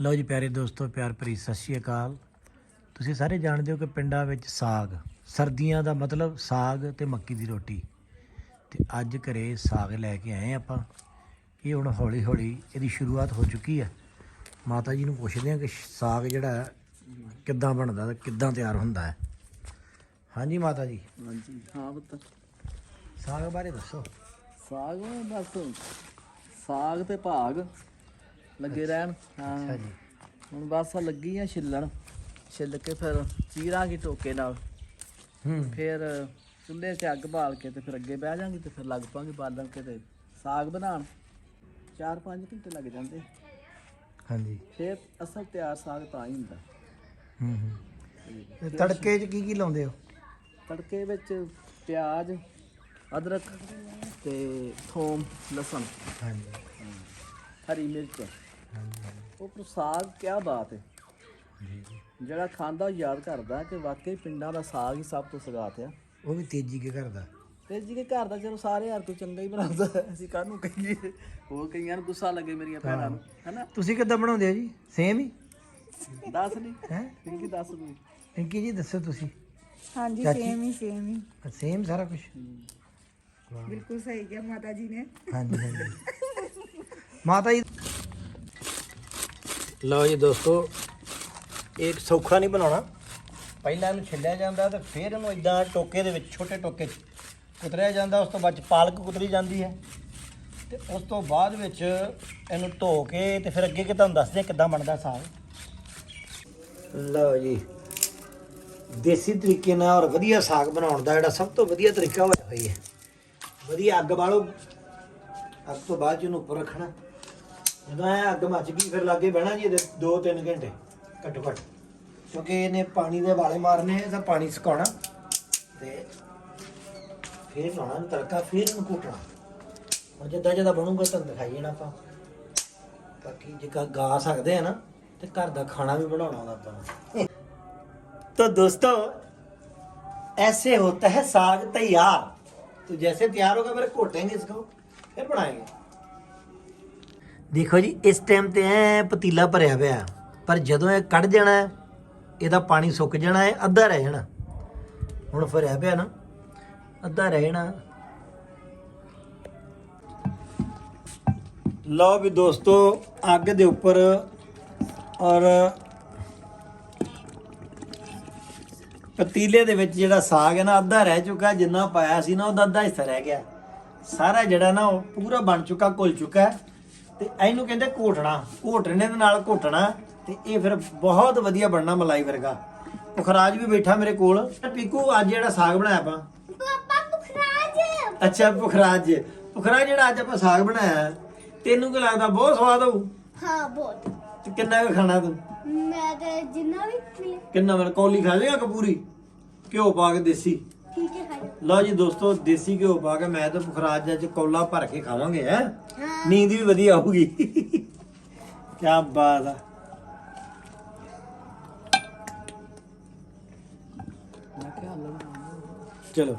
ਲਓ ਜੀ ਪਿਆਰੇ ਦੋਸਤੋ ਪਿਆਰ ਭਰੀ ਸਤਿ ਸ਼੍ਰੀ ਅਕਾਲ। ਤੁਸੀਂ ਸਾਰੇ ਜਾਣਦੇ ਹੋ ਕਿ ਪਿੰਡਾਂ ਵਿੱਚ ਸਾਗ ਸਰਦੀਆਂ ਦਾ ਮਤਲਬ ਸਾਗ ਤੇ ਮੱਕੀ ਦੀ ਰੋਟੀ। ਤੇ ਅੱਜ ਘਰੇ ਸਾਗ ਲੈ ਕੇ ਆਏ ਆਪਾਂ। ਇਹ ਹੁਣ ਹੌਲੀ ਹੌਲੀ ਇਹਦੀ ਸ਼ੁਰੂਆਤ ਹੋ ਚੁੱਕੀ ਹੈ। ਮਾਤਾ ਜੀ ਨੂੰ ਪੁੱਛਦੇ ਹਾਂ ਕਿ ਸਾਗ ਜਿਹੜਾ ਕਿੱਦਾਂ ਬਣਦਾ ਤੇ ਕਿੱਦਾਂ ਤਿਆਰ ਹੁੰਦਾ ਹੈ। ਹਾਂਜੀ ਮਾਤਾ ਜੀ। ਹਾਂਜੀ ਹਾਂ ਪੁੱਤ। ਸਾਗ ਬਾਰੇ ਦੱਸੋ। ਸਾਗ ਬਸ ਸਾਗ ਤੇ ਭਾਗ। ਲੱਗੇ ਰਹਿਣ। ਹਾਂ। ਜੀ। ਹੁਣ ਬਸ ਲੱਗੀ ਆ ਛਿੱਲਣ। ਛਿੱਲ ਕੇ ਫਿਰ ਚੀਰਾਂਗੇ ਟੋਕੇ ਨਾਲ। ਹੂੰ। ਫਿਰ ਚੁੱਲ੍ਹੇ 'ਤੇ ਅੱਗ ਬਾਲ ਕੇ ਤੇ ਫਿਰ ਅੱਗੇ ਬਹਿ ਜਾਾਂਗੇ ਤੇ ਫਿਰ ਲੱਗ ਪਾਂਗੇ ਬਾਲਣ ਕੇ ਤੇ ਸਾਗ ਬਣਾਉਣ। 4-5 ਘੰਟੇ ਲੱਗ ਜਾਂਦੇ। ਹਾਂਜੀ। ਫਿਰ ਅਸਲ ਤਿਆਰ ਸਾਗ ਤਾਂ ਹੀ ਹੁੰਦਾ। ਹੂੰ ਤੜਕੇ 'ਚ ਕੀ ਕੀ ਲਾਉਂਦੇ ਹੋ? ਤੜਕੇ ਵਿੱਚ ਪਿਆਜ਼ ਅਦਰਕ ਤੇ ਥੋਮ ਲਸਣ। ਹਾਂਜੀ। ਹਰੀ ਮਿਰਚ। ਉਹ ਪਰ ਸਾਗ ਕੀ ਬਾਤ ਹੈ ਜਿਹੜਾ ਖਾਂਦਾ ਯਾਦ ਕਰਦਾ ਕਿ ਵਾਕਈ ਪਿੰਡਾਂ ਦਾ ਸਾਗ ਹੀ ਸਭ ਤੋਂ ਸਗਾਤ ਆ। ਉਹ ਵੀ ਤੇਜੀ ਕੇ ਕਰਦਾ ਤੇ ਜੀ ਕੇ ਘਰ ਦਾ ਚਲੋ ਸਾਰੇ ਹਰ ਕੋਈ ਚੰਗਾ ਹੀ ਬਣਾਉਂਦਾ। ਅਸੀਂ ਕਾਹਨੂੰ ਕਹੀਏ ਹੋਰ ਕਈਆਂ ਨੂੰ ਗੁੱਸਾ ਲੱਗੇ ਮੇਰੀਆਂ ਭੈਣਾਂ ਨੂੰ ਹੈਨਾ? ਤੁਸੀਂ ਕਿੱਦਾਂ ਬਣਾਉਂਦੇ ਹੋ ਜੀ? ਸੇਮ ਹੀ? ਦੱਸ ਨਹੀਂ ਹੈ? ਪਿੰਕੀ ਦੱਸ ਤੂੰ ਪਿੰਕੀ ਜੀ ਦੱਸੋ ਤੁਸੀਂ। ਹਾਂਜੀ? ਸੇਮ ਹੀ ਸੇਮ ਹੀ। ਸੇਮ ਸਾਰਾ ਕੁਝ ਬਿਲਕੁਲ ਸਹੀ ਕਿਹਾ ਮਾਤਾ ਜੀ ਨੇ। ਹਾਂਜੀ ਹਾਂਜੀ। ਮਾਤਾ ਜੀ। ਲਓ ਜੀ ਦੋਸਤੋ, ਇਹ ਸੌਖਾ ਨਹੀਂ ਬਣਾਉਣਾ। ਪਹਿਲਾਂ ਇਹਨੂੰ ਛਿੱਲਿਆ ਜਾਂਦਾ ਤੇ ਫਿਰ ਇਹਨੂੰ ਇਦਾਂ ਟੋਕੇ ਦੇ ਵਿੱਚ, ਛੋਟੇ ਟੋਕੇ 'ਚ ਕੁਤਰਿਆ ਜਾਂਦਾ, ਉਸ ਤੋਂ ਬਾਅਦ 'ਚ ਪਾਲਕ ਕੁਤਰੀ ਜਾਂਦੀ ਹੈ। ਤੇ ਉਸ ਤੋਂ ਬਾਅਦ ਵਿੱਚ ਇਹਨੂੰ ਧੋ ਕੇ ਤੇ ਫਿਰ ਅੱਗੇ ਕਿ ਤੁਹਾਨੂੰ ਦੱਸਦੇ ਹਾਂ ਕਿੱਦਾਂ ਬਣਦਾ ਸਾਗ। ਲਓ ਜੀ। ਦੇਸੀ ਤਰੀਕੇ ਨਾਲ ਔਰ ਵਧੀਆ ਸਾਗ ਬਣਾਉਣ ਦਾ ਜਿਹੜਾ ਸਭ ਤੋਂ ਵਧੀਆ ਤਰੀਕਾ ਹੋਇਆ ਹੋਈ ਹੈ। ਵਧੀਆ ਅੱਗ ਬਾਲੋ। ਅੱਗ ਤੋਂ ਬਾਅਦ 'ਚ ਇਹਨੂੰ ਉੱਪਰ ਰੱਖਣਾ। ਜਦੋਂ ਇਹ ਅੱਗ ਮੱਚ ਗਈ ਫਿਰ ਲਾਗੇ ਬਹਿਣਾ ਜੀ ਇਹਦੇ 2-3 ਘੰਟੇ ਘੱਟੋ ਘੱਟ ਕਿਉਂਕਿ ਇਹਨੇ ਪਾਣੀ ਦੇ ਵਾਲੇ ਮਾਰਨੇ ਇਹਦਾ ਪਾਣੀ ਸੁਕਾਉਣਾ ਤੇ ਫਿਰ ਲਾਉਣਾ ਇਹਨੂੰ ਤੜਕਾ ਫਿਰ ਇਹਨੂੰ ਕੁੱਟਣਾ ਹੁਣ ਜਿੱਦਾਂ ਜਿੱਦਾਂ ਬਣੂਗਾ ਤੁਹਾਨੂੰ ਦਿਖਾਈ ਜਾਣਾ ਆਪਾਂ ਬਾਕੀ ਜੇ ਗਾ- ਗਾ ਸਕਦੇ ਆ ਨਾ ਤੇ ਘਰ ਦਾ ਖਾਣਾ ਵੀ ਬਣਾਉਣਾ ਹੁੰਦਾ ਆਪਾਂ ਨੂੰ तो दोस्तों ऐसे होता है साग तैयार तो जैसे तैयार होगा फिर घोटेंगे इसको फिर बनाएंगे ਦੇਖੋ ਜੀ ਇਸ ਟਾਈਮ ਤੇ ਐ ਪਤੀਲਾ ਭਰਿਆ ਪਿਆ। ਪਰ ਜਦੋਂ ਇਹ ਕੱਢ ਜਾਣਾ ਹੈ, ਇਹਦਾ ਪਾਣੀ ਸੁੱਕ ਜਾਣਾ ਹੈ ਅੱਧਾ ਰਹਿ ਜਾਣਾ। ਹੁਣ ਭਰਿਆ ਪਿਆ ਨਾ ਅੱਧਾ ਰਹਿ ਜਾਣਾ। ਲਓ ਵੀ ਦੋਸਤੋ ਅੱਗ ਦੇ ਉੱਪਰ ਔਰ ਪਤੀਲੇ ਦੇ ਵਿੱਚ ਜਿਹੜਾ ਸਾਗ ਹੈ ਨਾ ਅੱਧਾ ਰਹਿ ਚੁੱਕਾ ਜਿੰਨਾ ਪਾਇਆ ਸੀ ਨਾ ਉਹਦਾ ਅੱਧਾ ਹਿੱਸਾ ਰਹਿ ਗਿਆ। ਸਾਰਾ ਜਿਹੜਾ ਨਾ ਉਹ ਪੂਰਾ ਬਣ ਚੁੱਕਾ ਘੁਲ ਚੁੱਕਾ ਤੇ ਇਹਨੂੰ ਕਹਿੰਦੇ ਘੋਟਣਾ ਘੋਟਣੇ ਦੇ ਨਾਲ ਘੋਟਣਾ ਤੇ ਇਹ ਫਿਰ ਬਹੁਤ ਵਧੀਆ ਬਣਨਾ ਮਲਾਈ ਵਰਗਾ। ਪੁਖਰਾਜ ਵੀ ਬੈਠਾ ਮੇਰੇ ਕੋਲ। ਪੀਕੂ ਅੱਜ ਜਿਹੜਾ ਸਾਗ ਬਣਾਇਆ ਆਪਾਂ? ਪਾਪਾ ਪੁਖਰਾਜ। ਅੱਛਾ ਪੁਖਰਾਜ। ਪੁਖਰਾਜ ਜਿਹੜਾ ਅੱਜ ਆਪਾਂ ਸਾਗ ਬਣਾਇਆ ਤੈਨੂੰ ਕੀ ਲੱਗਦਾ ਬਹੁਤ ਸਵਾਦ ਹੋਊ? ਹਾਂ ਬਹੁਤ। ਤੇ ਕਿੰਨਾ ਕੁ ਖਾਣਾ ਤੂੰ? ਮੈਂ ਤੇ ਜਿੰਨਾ ਵੀ ਮਿਲੇ ਕਿੰਨਾ ਮਨ ਕੌਲੀ ਖਾ ਲੇਗਾ ਕਪੂਰੀ ਘਿਓ ਪਾ ਕੇ ਦੇਸੀ? ਠੀਕ ਹੈ ਖਾਈ ਲਓ ਜੀ ਦੋਸਤੋ ਦੇਸੀ ਘਿਓ ਪਾ ਕੇ ਮੈਂ ਤਾਂ ਪੁਖਰਾਜ ਅੱਜ ਕੌਲਾ ਭਰ ਕੇ ਖਾਵਾਂਗੇ ਹੈ? ਹਾਂ। ਨੀਂਦ ਵੀ ਵਧੀਆ ਆਊਗੀ। ਕੀ ਬਾਤ ਆ। ਚਲੋ।